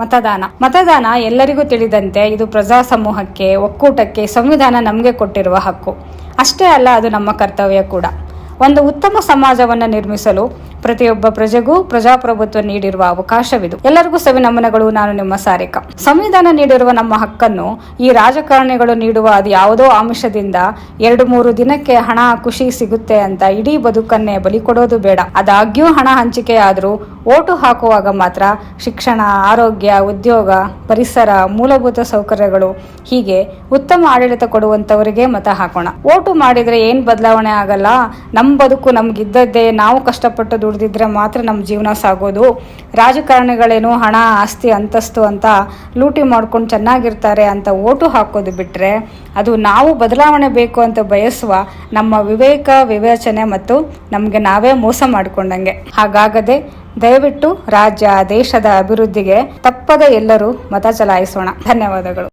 ಮತದಾನ. ಮತದಾನ ಎಲ್ಲರಿಗೂ ತಿಳಿದಂತೆ ಇದು ಪ್ರಜಾ ಸಮೂಹಕ್ಕೆ, ಒಕ್ಕೂಟಕ್ಕೆ, ಸಂವಿಧಾನ ನಮಗೆ ಕೊಟ್ಟಿರುವ ಹಕ್ಕು. ಅಷ್ಟೇ ಅಲ್ಲ, ಅದು ನಮ್ಮ ಕರ್ತವ್ಯ ಕೂಡ. ಒಂದು ಉತ್ತಮ ಸಮಾಜವನ್ನು ನಿರ್ಮಿಸಲು ಪ್ರತಿಯೊಬ್ಬ ಪ್ರಜೆಗೂ ಪ್ರಜಾಪ್ರಭುತ್ವ ನೀಡಿರುವ ಅವಕಾಶವಿದು. ಎಲ್ಲರಿಗೂ ಸವಿನಮನಗಳು ನಾನು ನಿಮ್ಮ ಸಾರಿಕ. ಸಂವಿಧಾನ ನೀಡಿರುವ ನಮ್ಮ ಹಕ್ಕನ್ನು ಈ ರಾಜಕಾರಣಿಗಳು ನೀಡುವ ಅದು ಯಾವುದೋ ಆಮಿಷದಿಂದ ಎರಡು ಮೂರು ದಿನಕ್ಕೆ ಹಣ ಖುಷಿ ಸಿಗುತ್ತೆ ಅಂತ ಇಡೀ ಬದುಕನ್ನೇ ಬಲಿ ಕೊಡೋದು ಬೇಡ. ಅದಾಗ್ಯೂ ಹಣ ಹಂಚಿಕೆ ಆದರೂ ಓಟು ಹಾಕುವಾಗ ಮಾತ್ರ ಶಿಕ್ಷಣ, ಆರೋಗ್ಯ, ಉದ್ಯೋಗ, ಪರಿಸರ, ಮೂಲಭೂತ ಸೌಕರ್ಯಗಳು ಹೀಗೆ ಉತ್ತಮ ಆಡಳಿತ ಕೊಡುವಂತವರಿಗೆ ಮತ ಹಾಕೋಣ. ಓಟು ಮಾಡಿದ್ರೆ ಏನು ಬದಲಾವಣೆ ಆಗಲ್ಲ. ನಮ್ಮ ಬದುಕು ನಮ್ಗಿದ್ದದ್ದೇ, ನಾವು ಕಷ್ಟಪಟ್ಟು ದುಡ್ದಿದ್ರೆ ಮಾತ್ರ ನಮ್ಮ ಜೀವನ ಸಾಗೋದು. ರಾಜಕಾರಣಿಗಳೇನು ಹಣ, ಆಸ್ತಿ, ಅಂತಸ್ತು ಅಂತ ಲೂಟಿ ಮಾಡ್ಕೊಂಡು ಚೆನ್ನಾಗಿರ್ತಾರೆ ಅಂತ ಓಟು ಹಾಕೋದು ಬಿಟ್ರೆ ಅದು ನಾವು ಬದಲಾವಣೆ ಬೇಕು ಅಂತ ಬಯಸುವ ನಮ್ಮ ವಿವೇಕ, ವಿವೇಚನೆ ಮತ್ತು ನಮಗೆ ನಾವೇ ಮೋಸ ಮಾಡಿಕೊಂಡಂಗೆ. ಹಾಗಾಗದೆ ದಯವಿಟ್ಟು ರಾಜ್ಯ, ದೇಶದ ಅಭಿವೃದ್ಧಿಗೆ ತಪ್ಪದೆ ಎಲ್ಲರೂ ಮತ ಚಲಾಯಿಸೋಣ. ಧನ್ಯವಾದಗಳು.